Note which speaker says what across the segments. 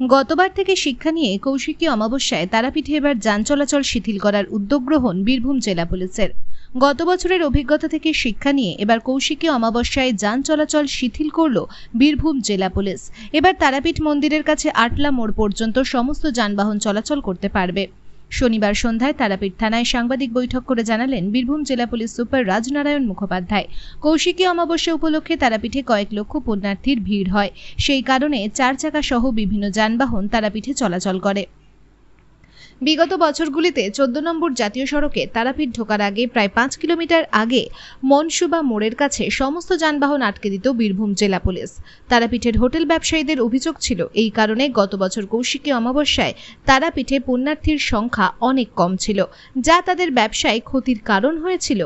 Speaker 1: গতবার থেকে শিক্ষা নিয়ে কৌশিকী অমাবস্যায় তারাপীঠে এবার যান চলাচল শিথিল করার উদ্যোগ গ্রহণ বীরভূম জেলা পুলিশের। গত বছরের অভিজ্ঞতা থেকে শিক্ষা নিয়ে এবার কৌশিকী অমাবস্যায় যান চলাচল শিথিল করল বীরভূম জেলা পুলিশ। এবার তারাপীঠ মন্দিরের কাছে আটলা মোড় পর্যন্ত সমস্ত যানবাহন চলাচল করতে পারবে। শনিবার সন্ধ্যায় তারাপীঠ থানায় সাংবাদিক বৈঠক করে জানালেন বীরভূম জেলা পুলিশ সুপার রাজনারায়ণ মুখোপাধ্যায়। কৌশিকী অমাবস্যা উপলক্ষে তারাপীঠে কয়েক লক্ষ পুণ্যার্থীর ভিড় হয়। সেই কারণে চার চাকা সহ বিভিন্ন যানবাহন তারাপীঠে চলাচল করে। বিগত বছরগুলিতে চোদ্দ নম্বর জাতীয় সড়কে তারাপীঠ ঢোকার আগে প্রায় পাঁচ কিলোমিটার আগে মনসুবা মোড়ের কাছে সমস্ত যানবাহন আটকে দিত বীরভূম জেলা পুলিশ। তারাপীঠের হোটেল ব্যবসায়ীদের অভিযোগ ছিল, এই কারণে গত বছর কৌশিকী অমাবস্যায় তারাপীঠে পুণ্যার্থীর সংখ্যা অনেক কম ছিল, যা তাদের ব্যবসায় ক্ষতির কারণ হয়েছিল।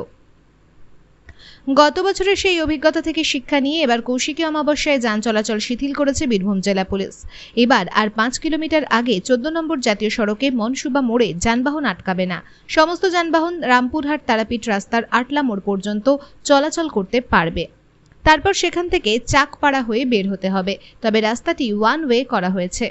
Speaker 1: গত বছরের সেই অভিজ্ঞতা থেকে শিক্ষা নিয়ে এবার কৌশিকী অমাবস্যায় যান চলাচল শিথিল করেছে বীরভূম জেলা পুলিশ। এবার আর পাঁচ কিলোমিটার আগে চোদ্দ নম্বর জাতীয় সড়কে মনসুবা মোড়ে যানবাহন আটকাবে না। সমস্ত যানবাহন রামপুরহাট, তারাপীঠ রাস্তার আটলা মোড় পর্যন্ত চলাচল করতে পারবে। তারপর সেখান থেকে চাকপাড়া হয়ে বের হতে হবে। তবে রাস্তাটি ওয়ান ওয়ে করা হয়েছে।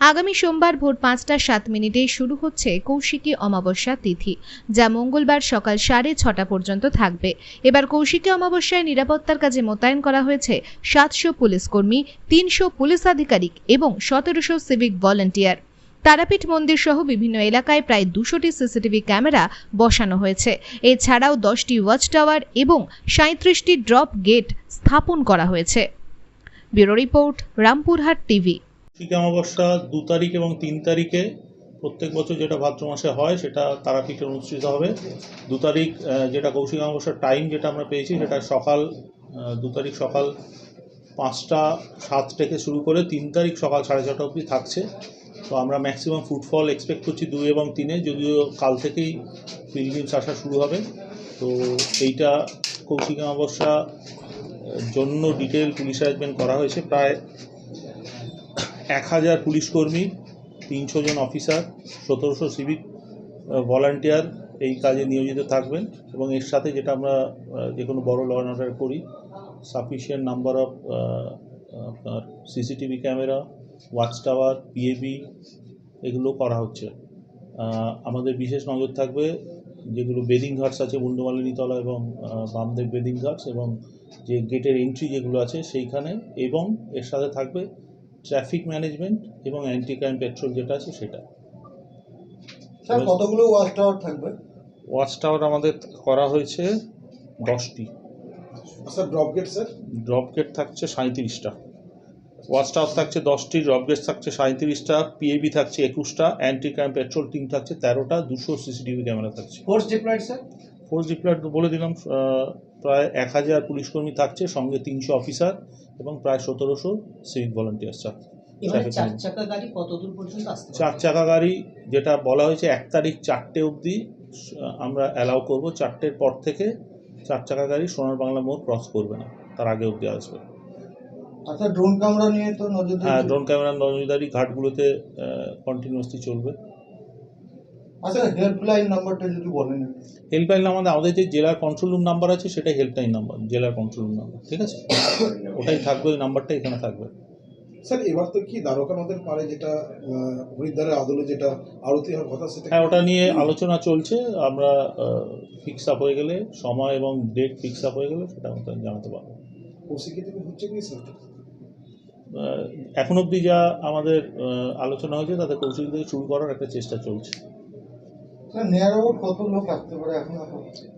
Speaker 1: আগামী সোমবার ভোর পাঁচটা সাত মিনিটে শুরু হচ্ছে কৌশিকী অমাবস্যা তিথি, যা মঙ্গলবার সকাল সাড়ে ছটা পর্যন্ত থাকবে। এবার কৌশিকী অমাবস্যায় নিরাপত্তার কাজে মোতায়েন করা হয়েছে সাতশো পুলিশ কর্মী তিনশো পুলিশ আধিকারিক এবং সতেরোশো সিভিক ভলেন্টিয়ার। তারাপীঠ মন্দির সহ বিভিন্ন এলাকায় প্রায় দুশোটি সিসিটিভি ক্যামেরা বসানো হয়েছে। এছাড়াও দশটি ওয়াচ টাওয়ার এবং সাঁত্রিশটি ড্রপ গেট স্থাপন করা হয়েছে। Bureau report, Rampurhat TV.
Speaker 2: Kaushiki Amavasya দু তারিখ এবং তিন তারিখে প্রত্যেক বছর যেটা ভাদ্র মাসে হয়, সেটা তারাপীঠে অনুষ্ঠিত হবে। দু তারিখ যেটা কৌশিক অমাবস্যার টাইম যেটা আমরা পেয়েছি, সেটা সকাল দু তারিখ সকাল পাঁচটা সাত থেকে শুরু করে তিন তারিখ সকাল সাড়ে ছটা অবধি থাকছে। তো আমরা ম্যাক্সিমাম ফুটফল এক্সপেক্ট করছি দুই এবং তিনে, যদিও কাল থেকেই পিলগ্রিমস আসা শুরু হবে। তো এইটা কৌশিক অমাবস্যা জন্য ডিটেল পুলিশ অ্যারেঞ্জমেন্ট করা হয়েছে। প্রায় এক হাজার পুলিশ কর্মী তিনশো জন অফিসার, সতেরোশো সিভিক ভলান্টিয়ার এই কাজে নিয়োজিত থাকবেন এবং এর সাথে যেটা আমরা যে কোনো বড় ল অর্ডার করি সাফিসিয়েন্ট নাম্বার অফ আপনার CCTV camera watch tower PAB এগুলো করা হচ্ছে। আমাদের বিশেষ নজর থাকবে যেগুলো বেদিং ঘাটস আছে, মুন্ডমালিনীতলা এবং বামদেব বেদিং ঘাটস এবং যে গেটের এন্ট্রি যেগুলো আছে সেইখানে এবং এর সাথে থাকবে ট্রাফিক ম্যানেজমেন্ট এবং অ্যান্টি ক্রাইম পেট্রোল যেটা আছে সেটা।
Speaker 3: স্যার কতগুলো ওয়াচ টাওয়ার থাকবে?
Speaker 2: ওয়াচ টাওয়ার আমাদের করা হয়েছে দশটি।
Speaker 3: Sir drop gate sir
Speaker 2: drop gate থাকছে সাঁত্রিশটা ওয়াচ টাওয়ার থাকছে দশটি ড্রপ গেট থাকছে সাঁত্রিশটা পিএবি থাকছে একুশটা অ্যান্টি ক্রাইম পেট্রোল টিম থাকছে তেরোটা দুশো সিসিটিভি ক্যামেরা থাকছে।
Speaker 3: Force deployed sir
Speaker 2: force deployed বলে দিলাম আহ, প্রায় এক হাজার পুলিশকর্মী থাকছে সঙ্গে তিনশো অফিসার এবং প্রায় সতেরোশো সিভিক ভলান্টিয়ার্স থাকছে
Speaker 4: চার চাকা গাড়ি
Speaker 2: যেটা বলা হয়েছে এক তারিখ চারটে অবধি আমরা অ্যালাউ করব। চারটের পর থেকে চার চাকা গাড়ি সোনার বাংলা মোড় ক্রস করবে না। তার আগে অবধি আসবে।
Speaker 3: আচ্ছা ড্রোন ক্যামেরা নিয়ে তো নজর
Speaker 2: হ্যাঁ ড্রোন ক্যামেরা নজরদারি ঘাটগুলোতে কন্টিনিউয়াসলি চলবে।
Speaker 3: আচ্ছা হেল্পলাইন নাম্বারটা যদি বলেন।
Speaker 2: হেল্পলাইন আমাদের আমাদের যে জেলার কন্ট্রোল রুম নাম্বার আছে সেটাই হেল্পলাইন নাম্বার জেলার কন্ট্রোল রুম নাম্বার ঠিক আছে? ওটাই থাকবে ওই নাম্বারটা এখানে থাকবে।
Speaker 5: স্যার এবার তো কি দ্বারকা নদের পাড়ে যেটা হরিদ্বারের আদলে যেটা আরতি হওয়ার কথা সেটা
Speaker 2: হ্যাঁ ওটা নিয়ে আলোচনা চলছে। আমরা ফিক্স আপ হয়ে গেলে সময় এবং ডেট ফিক্স আপ হয়ে গেলে সেটা আমরা জানাতে পারব।
Speaker 5: হচ্ছে কি স্যার?
Speaker 2: এখন অবধি যা আমাদের আলোচনা হয়েছে তাতে কৌশল থেকে শুরু করার একটা চেষ্টা চলছে।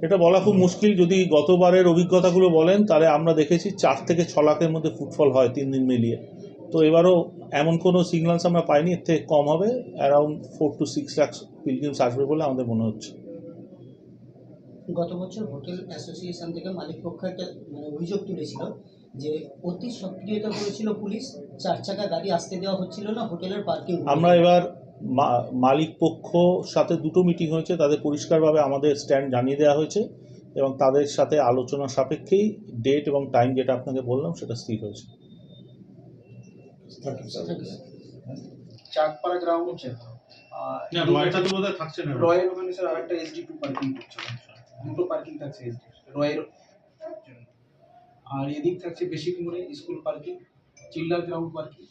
Speaker 2: এটা বলা খুব মুশকিল যদি গতবারের অভিজ্ঞতাগুলো বলেন তাহলে আমরা দেখেছি চার থেকে ছ লাখের মধ্যে ফুটফল হয় তিন দিন মিলিয়ে। তো এবারও এমন কোনো সিগন্যালস আমরা পাইনি এর থেকে কম হবে around four to six lakh pilgrims আসবে বলে আমাদের মনে হচ্ছে।
Speaker 4: গত বছর হোটেল অ্যাসোসিয়েশন থেকে মালিক পক্ষ একটা মানে অভিযোগ তুলেছিল যে অতি সক্রিয়তা করেছিল পুলিশ চার চাকা গাড়ি আসতে দেওয়া হচ্ছিল না হোটেলের পার্কিং।
Speaker 2: আমরা এবার মালিক পক্ষ সাথে দুটো মিটিং হয়েছে। তাদের পরিষ্কারভাবে আমাদের স্ট্যান্ড জানিয়ে দেওয়া হয়েছে এবং তাদের সাথে আলোচনা সাপেক্ষেই ডেট এবং টাইম যেটা আপনাকে বললাম সেটা স্থির হয়েছে।
Speaker 5: Thank you sir
Speaker 6: Chandpara ground
Speaker 2: থাকছে না।
Speaker 6: রয়ের ওখানে স্যার আরেকটা এসডি টু পার্কিং করছে। দুটো পার্কিং থাকছে এসডি রয়ের আর এদিক থাকছে বেশি মোড়ে school parking Chillar ground parking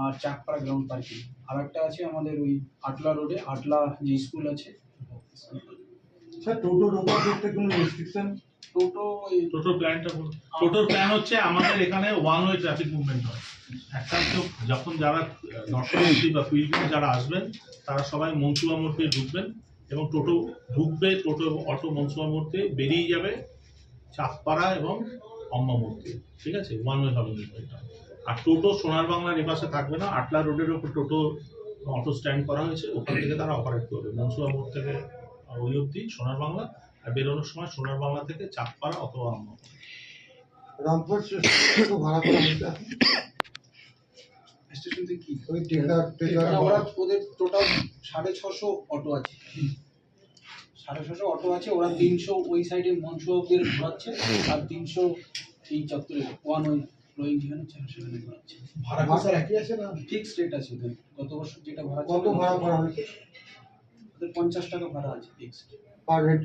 Speaker 6: আর চাকপাড়া গ্রাউন্ড পার্কিং। আর একটা আছে আমাদের ওই আটলা রোডে আটলা যে স্কুল আছে।
Speaker 3: স্যার টোটো ঢোকার ক্ষেত্রে কোনো রেস্ট্রিকশন
Speaker 6: টোটো
Speaker 2: টোটাল প্ল্যানটা টোটাল প্ল্যান হচ্ছে আমাদের এখানে ওয়ান ওয়ে ট্রাফিক মুভমেন্ট হয়। একটা তো যখন যারা দর্শনার্থী বা পিলগ্রিম যারা আসবেন তারা সবাই মনসুবা মোড় দিয়ে ঢুকবেন এবং টোটো ঢুকবে টোটো এবং অটো মনসুবা মোড় দিয়ে বেরিয়ে যাবে চাঁদপাড়া এবং অম্মা মোড় দিয়ে। ঠিক আছে? ওয়ান ওয়ে হবে মুভমেন্টটা আর টোটো সোনার বাংলার এপাশে থাকবে না আটলা রোডের ওপর টোটো অটো স্ট্যান্ড করা হয়েছে ওখান থেকে তারা অপারেট করবে। মনসুবা মোড় থেকে ওই অবধি সোনার বাংলা আর বেরোনোর সময় সোনার বাংলা থেকে চাঁদপাড়া অথবা আম্মা
Speaker 3: রামপুর স্টেশন ভাড়া করা হয়েছে।
Speaker 6: স্টেশন থেকে কি?
Speaker 3: ওই টেকার টেকার
Speaker 6: ওরা ওদের টোটাল সাড়ে ছশো অটো আছে। সাড়ে ছশো অটো আছে ওরা তিনশো ওই সাইডে মনসুবাবুদের ঘোরাচ্ছে আর তিনশো এই চত্বরে ওয়ান ওই ফ্লোয়িং যেখানে হচ্ছে সেখানে ঘোরাচ্ছে
Speaker 5: ভাড়া কি স্যার একই আছে না?
Speaker 6: ফিক্স রেট আছে ওদের গত বছর যেটা ভাড়া
Speaker 3: কত ভাড়া করা হয়েছে?
Speaker 6: ওদের পঞ্চাশ টাকা ভাড়া আছে ফিক্সড
Speaker 3: পার হেড